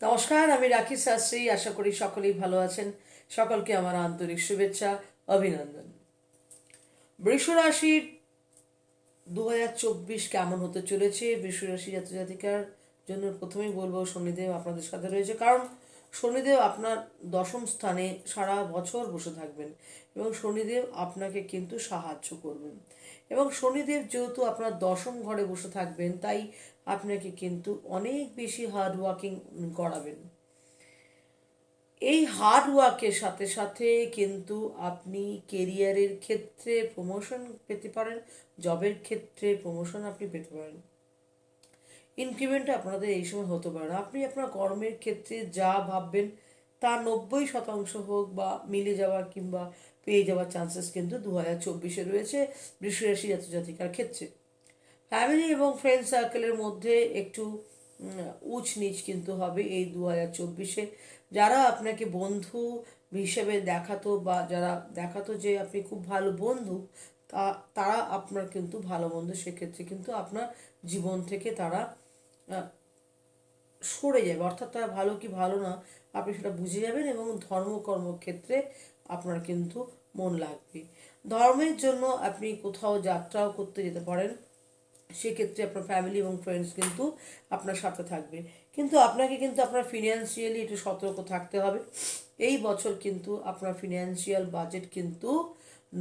নমস্কার, আমি রাখি শাস্ত্রী। আশা করি সকলেই ভালো আছেন। সকলকে আমার আন্তরিক শুভেচ্ছা, অভিনন্দন। বৃষ রাশির দু হাজার চব্বিশ কেমন হতে চলেছে? বৃষ রাশি জাতজাতিকার জন্য প্রথমেই বলব, শনিদেব আপনাদের সাথে রয়েছে। কারণ শনিদেব আপনার দশম স্থানে সারা বছর বসে থাকবেন এবং শনিদেব আপনাকে কিন্তু সাহায্য করবেন। এবং শনিদেব যেহেতু আপনার দশম ঘরে বসে থাকবেন, তাই আপনাকে কিন্তু অনেক বেশি হার্ড ওয়ার্কিং করাবেন। এই হার্ড ওয়ার্কের সাথে সাথে কিন্তু আপনি কেরিয়ারের ক্ষেত্রে প্রমোশন পেতে পারেন জবের ক্ষেত্রে প্রমোশন আপনি পেতে পারেন। ইনক্রিমেন্ট আপনাদের এই সময় হতে পারে না। আপনি আপনার কর্মের ক্ষেত্রে যা ভাববেন, তা নব্বই শতাংশ হোক বা মিলে যাওয়া কিংবা পেয়ে যাওয়ার চান্সেস কিন্তু দু হাজার চব্বিশে রয়েছে বৃষরাশি জাতজাতিকার ক্ষেত্রে। ফ্যামিলি এবং ফ্রেন্ড সার্কেলের মধ্যে একটু উঁচ নিচ কিন্তু হবে এই দু হাজার চব্বিশে। যারা আপনাকে বন্ধু হিসেবে দেখাতো বা যারা দেখাতো যে আপনি খুব ভালো বন্ধু, তা, তারা আপনার কিন্তু ভালো বন্ধু, সেক্ষেত্রে কিন্তু আপনার জীবন থেকে তারা সরে যাবে। অর্থাৎ তারা ভালো কি ভালো না, আপনি সেটা বুঝে যাবেন এবং ধর্মকর্ম ক্ষেত্রে আপনার কিন্তু মন লাগবে। ধর্মের জন্য আপনি কোথাও যাত্রাও করতে যেতে পারেন। সেক্ষেত্রে আপনার ফ্যামিলি এবং ফ্রেন্ডস কিন্তু আপনার সাথে থাকবে। কিন্তু আপনাকে কিন্তু আপনার ফিনান্সিয়ালি একটু সতর্ক থাকতে হবে। এই বছর কিন্তু আপনার ফিনান্সিয়াল বাজেট কিন্তু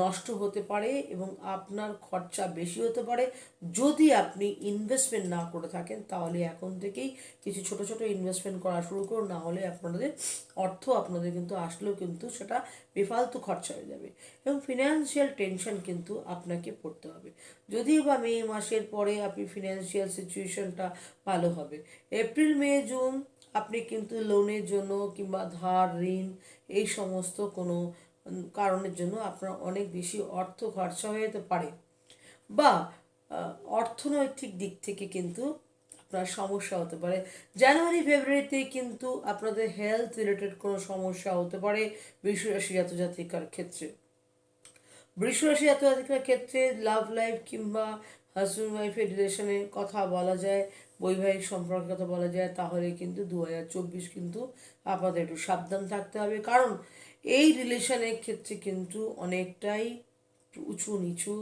নষ্ট হতে পারে এবং আপনার খরচা বেশি হতে পারে। যদি আপনি ইনভেস্টমেন্ট না করে থাকেন, তাহলে এখন থেকেই কিছু ছোট ছোট ইনভেস্টমেন্ট করা শুরু করুন। না হলে আপনাদের অর্থ আপনাদের কিন্তু আসলেও কিন্তু সেটা বেফালতু খরচা হয়ে যাবে এবং ফিনান্সিয়াল টেনশন কিন্তু আপনাকে পড়তে হবে। যদিও বা মে মাসের পরে আপনি ফিনান্সিয়াল সিচুয়েশনটা ভালো হবে। এপ্রিল মে জুন আপনি কিন্তু লোনের জন্য কিংবা ধার, ঋণ এই সমস্ত কোনো কারণের জন্য আপনার অনেক বেশি অর্থ খরচা হয়ে যেতে পারে। বা অর্থনৈতিক দিক থেকে কিন্তু আপনার সমস্যা হতে পারে। জানুয়ারি, ফেব্রুয়ারিতে কিন্তু আপনাদের হেলথ রিলেটেড কোনো সমস্যা হতে পারে বৃষরাশি জাতজাতিকার ক্ষেত্রে। বৃষরাশি জাতজাতিকার ক্ষেত্রে লাভ লাইফ কিংবা হাজব্যান্ড ওয়াইফের রিলেশনের কথা বলা যায়, বৈবাহিক সম্পর্কের কথা বলা যায়, তাহলে কিন্তু দু হাজার চব্বিশ কিন্তু আপনাদের একটু সাবধান থাকতে হবে। কারণ এই রিলেশনের ক্ষেত্রে কিন্তু অনেকটাই উঁচু নিচু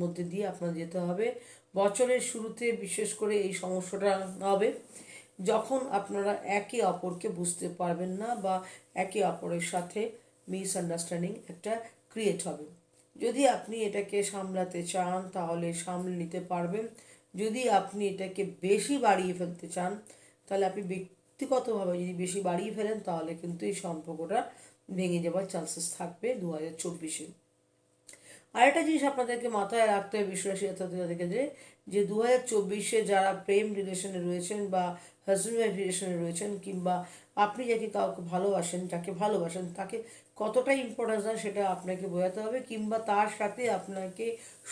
মধ্যে দিয়ে আপনার যেতে হবে। বছরের শুরুতে বিশেষ করে এই সমস্যাটা হবে, যখন আপনারা একে অপরকে বুঝতে পারবেন না বা একে অপরের সাথে মিসআন্ডারস্ট্যান্ডিং একটা ক্রিয়েট হবে। যদি আপনি এটাকে সামলাতে চান, তাহলে সামলে নিতে পারবেন। যদি আপনি এটাকে বেশি বাড়িয়ে ফেলতে চান, তাহলে আপনি ব্যক্তিগতভাবে যদি বেশি বাড়িয়ে ফেলেন, তাহলে কিন্তু এই সম্পর্কটা ভেঙে যাওয়ার চান্সেস থাকবে দু হাজার চব্বিশে। আরেকটা জিনিস আপনাদেরকে মাথায় রাখতে হবে, বিশ্বাসী যে যে দু হাজার চব্বিশে যারা প্রেম রিলেশনে রয়েছেন বা হাজব্যান্ড ওয়াইফ রিলেশনে রয়েছেন কিংবা আপনি যাকে কাউকে ভালোবাসেন, যাকে ভালোবাসেন, তাকে কতটা ইম্পর্টেন্স দেন সেটা আপনাকে বোঝাতে হবে কিংবা তার সাথে আপনাকে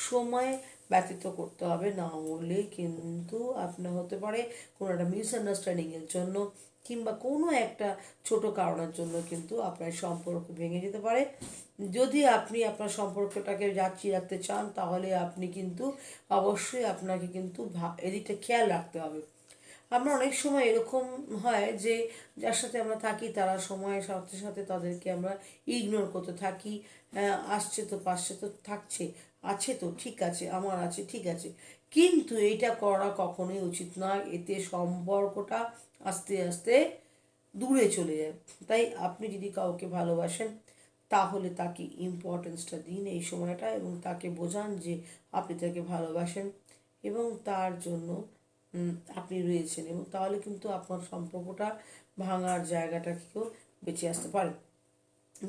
সময় ব্যতীত করতে হবে। না হলে কিন্তু আপনার হতে পারে কোনো একটা মিসআন্ডারস্ট্যান্ডিংয়ের জন্য। কিংবা কোনো একটা ছোট কারণের জন্য কিন্তু আপনার সম্পর্ক ভেঙে যেতে পারে। যদি আপনি আপনার সম্পর্কটাকে যাচ্ছি রাখতে চান তাহলে আপনি কিন্তু অবশ্যই আপনাকে কিন্তু এদিকটা খেয়াল রাখতে হবে। আমরা অনেক সময় এরকম হয় যে যার সাথে আমরা থাকি তারা সময়ের সাথে সাথে তাদেরকে আমরা ইগনোর করতে থাকি। হ্যাঁ, আসছে তো পাশে তো থাকছে আছে তো ঠিক আছে আমার আছে ঠিক আছে। কিন্তু এটা করা কখনোই উচিত নয়। এতে সম্পর্কটা আস্তে আস্তে দূরে চলে যায়। তাই আপনি যদি কাউকে ভালোবাসেন, তাহলে তাকে ইম্পর্টেন্সটা দিন এই সময়টা এবং তাকে বোঝান যে আপনি তাকে ভালোবাসেন এবং তার জন্য আপনি রয়েছেন এবং তাহলে কিন্তু আপনার সম্পর্কটা ভাঙার জায়গাটাকেও বেঁচে আসতে পারে।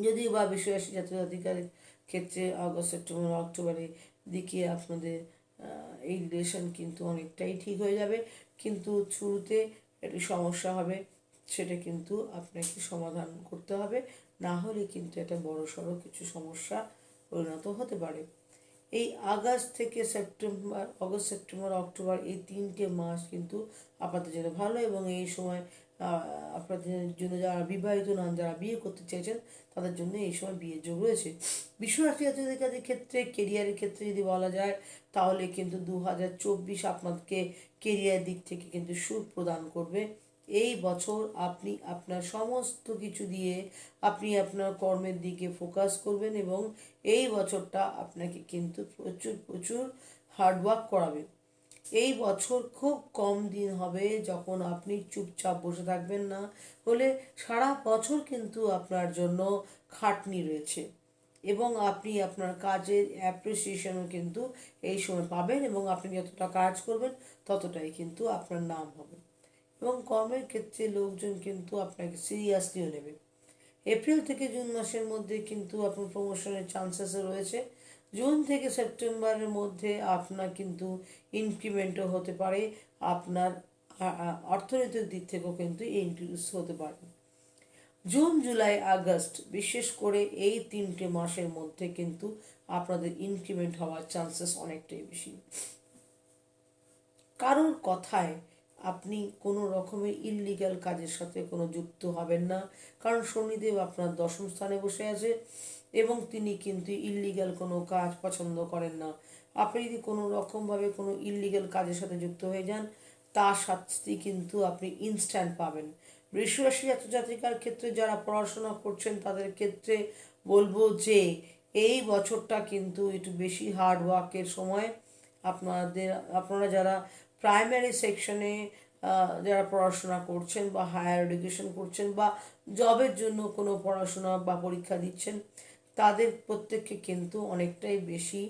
যদি বা বিশ্বরাশি জাতীয় অধিকারের ক্ষেত্রে আগস্ট, সেপ্টেম্বর, অক্টোবরের দিকে আপনাদের এই রিলেশন কিন্তু অনেকটাই ঠিক হয়ে যাবে। কিন্তু শুরুতে একটু সমস্যা হবে, সেটা কিন্তু আপনাকে সমাধান করতে হবে। না হলে কিন্তু এটা বড় সড়ো কিছু সমস্যা পরিণত হতে পারে। এই আগস্ট থেকে সেপ্টেম্বর, অগস্ট, সেপ্টেম্বর, অক্টোবর এই তিনটে মাস কিন্তু আপনাদের জন্য ভালো এবং এই সময় আপনাদের জন্য যারা বিবাহিত নন, যারা বিয়ে করতে চাইছেন, তাদের জন্য এই সময় বিয়ের যোগ রয়েছে। বিশ্বরাশি জাতিকাদের ক্ষেত্রে কেরিয়ারের ক্ষেত্রে যদি বলা যায়, তাহলে কিন্তু দু হাজার চব্বিশ আপনাদেরকে কেরিয়ার দিক থেকে কিন্তু সুখ প্রদান করবে। এই বছর আপনি আপনার সমস্ত কিছু দিয়ে আপনি আপনার কর্মের দিকে ফোকাস করবেন এবং এই বছরটা আপনাকে কিন্তু প্রচুর প্রচুর হার্ডওয়ার্ক করাবে। এই বছর খুব কম দিন হবে যখন আপনি চুপচাপ বসে থাকবেন না হলে সারা বছর কিন্তু আপনার জন্য খাটনি রয়েছে। এবং আপনি আপনার কাজের অ্যাপ্রিসিয়েশনও কিন্তু এই সময় পাবেন এবং আপনি যতটা কাজ করবেন ততটাই কিন্তু আপনার নাম হবে। এবং কর্মের ক্ষেত্রে লোকজন কিন্তু আপনাকে সিরিয়াসলিও নেবে। এপ্রিল থেকে জুন মাসের মধ্যে কিন্তু আপনার প্রমোশনের চান্সেসও রয়েছে। জুন থেকে সেপ্টেম্বরের মধ্যে আপনার কিন্তু ইনক্রিমেন্টও হতে পারে। আপনার অর্থনৈতিক দিক থেকেও কিন্তু ইনক্রিজ হতে পারে। জুন, জুলাই, আগস্ট বিশেষ করে এই তিনটে মাসের মধ্যে কিন্তু আপনাদের ইনক্রিমেন্ট হওয়ার চান্সেস অনেকটাই বেশি। কারোর কথায় আপনি কোনো রকমের ইললিগ্যাল কাজের সাথে কোনো যুক্ত হবেন না। কারণ শনিদেব আপনার দশম স্থানে বসে আছে। এবং তিনি কিন্তু ইললিগ্যাল কোনো কাজ পছন্দ করেন না। আপনি যদি কোনো রকমভাবে কোনো ইললিগ্যাল কাজের সাথে যুক্ত হয়ে যান, তার শাস্তি কিন্তু আপনি ইনস্ট্যান্ট পাবেন। বৃষরাশি জাতিকার ক্ষেত্রে যারা পড়াশোনা করছেন, তাদের ক্ষেত্রে বলব যে, এই বছরটা কিন্তু একটু বেশি হার্ড ওয়ার্কের সময়। আপনাদের, আপনারা যারা প্রাইমারি সেকশনে যারা পড়াশোনা করছেন বা হায়ার এডুকেশন করছেন বা জবের জন্য কোনো পড়াশোনা বা পরীক্ষা দিচ্ছেন তাদের প্রত্যেককে কিন্তু অনেকটাই বেশি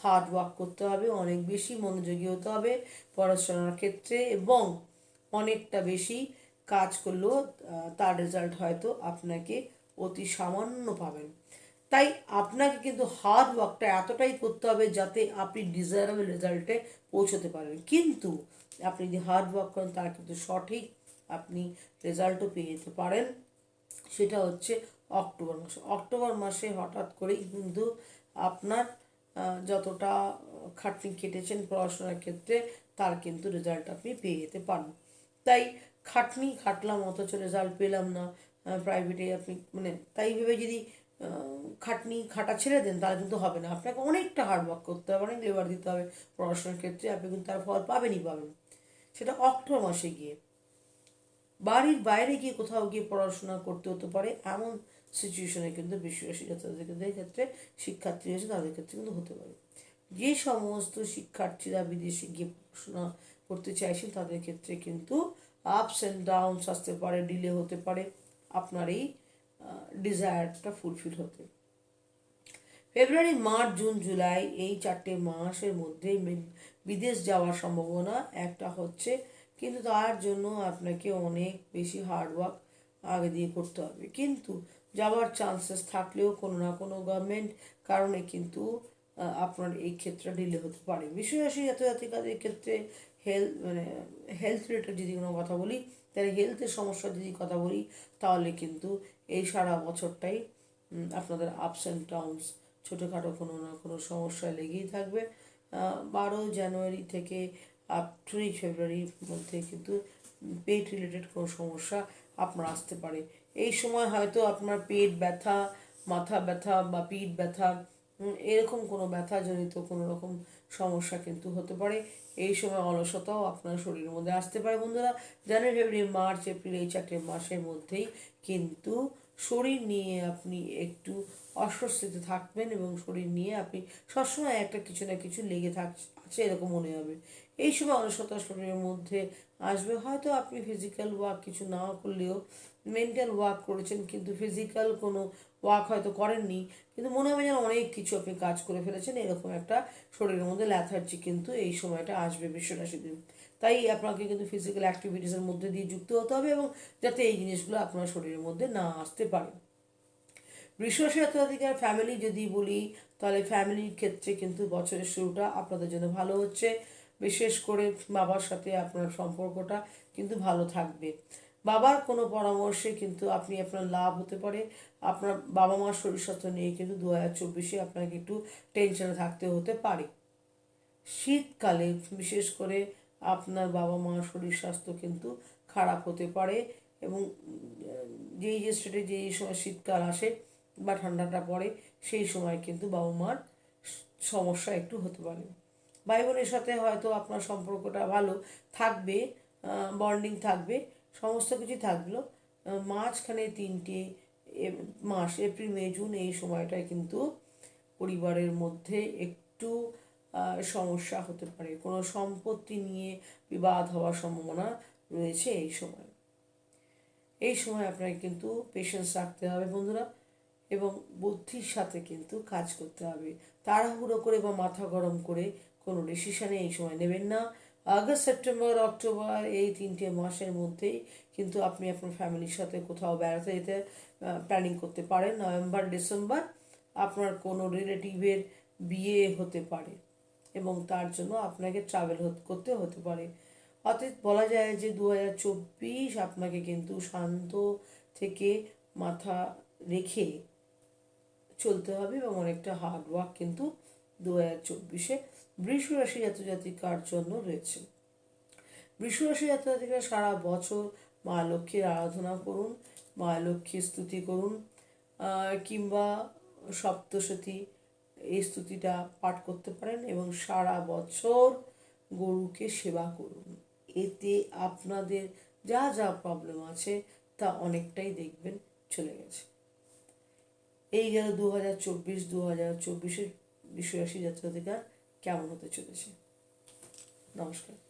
হার্ড ওয়ার্ক করতে হবে, অনেক বেশি মনোযোগী হতে হবে পড়াশোনার ক্ষেত্রে এবং অনেকটা বেশি কাজ করলেও তার রেজাল্ট হয়তো আপনাকে অতি সামান্য পাবেন। তাই আপনাকে কিন্তু হার্ড ওয়ার্কটা এতটাই করতে হবে যাতে আপনি ডিজায়ারেবল রেজাল্টে পৌঁছতে পারেন কিন্তু আপনি যদি হার্ড ওয়ার্ক করেন, তার কিন্তু সঠিক আপনি রেজাল্টও পেয়ে যেতে পারেন। সেটা হচ্ছে অক্টোবর মাসে। অক্টোবর মাসে হঠাৎ করেই কিন্তু আপনার যতটা খাটনি কেটেছেন পড়াশোনার ক্ষেত্রে, তার কিন্তু রেজাল্ট আপনি পেয়ে যেতে পারেন। তাই খাটনি খাটলাম, অথচ রেজাল্ট পেলাম না। প্রাইভেটে আপনি মানে তাই ভেবে যদি খাটনি খাটা ছেড়ে দেন, তাহলে কিন্তু হবে না। আপনাকে অনেকটা হার্ডওয়ার্ক করতে হবে, অনেক লেবার দিতে হবে। পড়াশোনার ক্ষেত্রে আপনি কিন্তু তার ফল পাবেনই পাবেন। সেটা অক্টোবর মাসে গিয়ে। বাড়ির বাইরে গিয়ে কোথাও গিয়ে পড়াশোনা করতে হতে পারে, এমন সিচুয়েশনে কিন্তু বিশ্ববাসী ছাত্রছাত্রীদের ক্ষেত্রে শিক্ষার্থী রয়েছে, তাদের ক্ষেত্রে কিন্তু হতে পারে। যে সমস্ত শিক্ষার্থীরা বিদেশে গিয়ে পড়াশোনা করতে চাইছেন, তাদের ক্ষেত্রে কিন্তু আপস অ্যান্ড ডাউনস আসতে পারে ডিলে হতে পারে, আপনার এই ডিজায়ারটা ফুলফিল হতে। ফেব্রুয়ারি, মার্চ, জুন, জুলাই এই চারটে মাসের মধ্যে বিদেশ যাওয়ার সম্ভাবনা একটা হচ্ছে কিন্তু তার জন্য আপনাকে অনেক বেশি হার্ডওয়ার্ক আগে দিয়ে করতে হবে। কিন্তু যাওয়ার চান্সেস থাকলেও কোনো না কোনো গভর্নমেন্ট কারণে কিন্তু আপনার এই ক্ষেত্রে ডিলে হতে পারে। বিশ্বরাশি জাতজাতিকাদের ক্ষেত্রে হেলথ মানে হেলথ রিলেটেড যদি কোনো কথা বলি, তাহলে হেলথের সমস্যা যদি কথা বলি, তাহলে কিন্তু এই সারা বছরটাই আপনাদের আপস অ্যান্ড ডাউনস ছোটোখাটো কোনো না কোনো সমস্যা লেগেই থাকবে। বারো জানুয়ারি থেকে আপ ফেব্রুয়ারির মধ্যে কিন্তু পেট রিলেটেড কোনো সমস্যা আপনার আসতে পারে। এই সময় হয়তো আপনার পেট ব্যথা, মাথা ব্যথা বা পিঠ ব্যথা এরকম কোনো ব্যথাজনিত কোনো রকম সমস্যা কিন্তু হতে পারে। এই সময় অলসতাও আপনার শরীরের মধ্যে আসতে পারে বন্ধুরা। জানুয়ারি, ফেব্রুয়ারি, মার্চ, এপ্রিল এই চারটে মাসের মধ্যেই কিন্তু শরীর নিয়ে আপনি একটু অস্বস্তিতে থাকবেন এবং শরীর নিয়ে আপনি সবসময় একটা কিছু না কিছু লেগে থাক আছে এরকম মনে হবে। এই সময় অলসতা শরীরের মধ্যে আসবে। হয়তো আপনি ফিজিক্যাল ওয়ার্ক কিছু না করলেও মেন্টাল ওয়ার্ক করেছেন, কিন্তু ফিজিক্যাল কোনো ওয়ার্ক হয়তো করেননি, কিন্তু মনে হবে যেন অনেক কিছু আপনি কাজ করে ফেলেছেন, এরকম একটা শরীরের মধ্যে ল্যাথার্জি কিন্তু এই সময়টা আসবে বিশ্বরাশিতে তাই আপনাকে কিন্তু ফিজিক্যাল অ্যাক্টিভিটিসের মধ্যে দিয়ে যুক্ত হতে হবে এবং যাতে এই জিনিসগুলো আপনার শরীরের মধ্যে না আসতে পারে। বৃষরাশি অত্যাধিকার ফ্যামিলি যদি বলি, তাহলে ফ্যামিলির ক্ষেত্রে কিন্তু বছরের শুরুটা আপনাদের জন্য ভালো হচ্ছে। বিশেষ করে বাবার সাথে আপনার সম্পর্কটা কিন্তু ভালো থাকবে। বাবার কোনো পরামর্শে কিন্তু আপনি আপনার লাভ হতে পারে। আপনার বাবা মার শরীর স্বাস্থ্য নিয়ে কিন্তু দু হাজার চব্বিশে আপনাকে একটু টেনশনে থাকতে হতে পারে। শীতকালে বিশেষ করে আপনার বাবা মার শরীর স্বাস্থ্য কিন্তু খারাপ হতে পারে এবং যেই যে স্টেটে যেই সময় শীতকাল আসে বা ঠান্ডাটা পড়ে, সেই সময় কিন্তু বাবা মার সমস্যা একটু হতে পারে। ভাই বোনের সাথে হয়তো আপনার সম্পর্কটা ভালো থাকবে বন্ডিং থাকবে, সমস্ত কিছু থাকল। মাঝখানে তিনটে মাস, এপ্রিল, মে, জুন এই সময়টায় কিন্তু পরিবারের মধ্যে একটু সমস্যা হতে পারে। কোনো সম্পত্তি নিয়ে বিবাদ হওয়ার সম্ভাবনা রয়েছে এই সময়। এই সময় আপনাকে কিন্তু পেশেন্স রাখতে হবে বন্ধুরা। এবং বুদ্ধির সাথে কিন্তু কাজ করতে হবে। তাড়াহুড়ো করে বা মাথা গরম করে কোনো ডিসিশনে এই সময় নেবেন না। আগস্ট, সেপ্টেম্বর, অক্টোবর এই তিনটে মাসের মধ্যেই কিন্তু আপনি আপনার ফ্যামিলির সাথে কোথাও বেড়াতে যেতে প্ল্যানিং করতে পারেন। নভেম্বর, ডিসেম্বর আপনার কোনো রিলেটিভের বিয়ে হতে পারে এবং তার জন্য আপনাকে ট্রাভেল করতে হতে পারে। অর্থাৎ বলা যায় যে দু হাজার চব্বিশ আপনাকে কিন্তু শান্ত থেকে মাথা রেখে চলতে হবে এবং অনেকটা হার্ড ওয়ার্ক কিন্তু দু হাজার চব্বিশে বৃষ রাশি জাতজাতিকার জন্য রয়েছে। বৃষ রাশি জাতজাতিকা সারা বছর মা লক্ষ্মীর আরাধনা করুন, মা লক্ষ্মীর স্তুতি করুন কিংবা সপ্তশতী এই স্তুতিটা পাঠ করতে পারেন এবং সারা বছর গরুকে সেবা করুন। এতে আপনাদের যা যা প্রবলেম আছে তা অনেকটাই দেখবেন চলে গেছে। এই গেল দু হাজার চব্বিশ দু হাজার চব্বিশের বিশ্বরাশি যাত্রা কেমন হতে চলেছে? নমস্কার।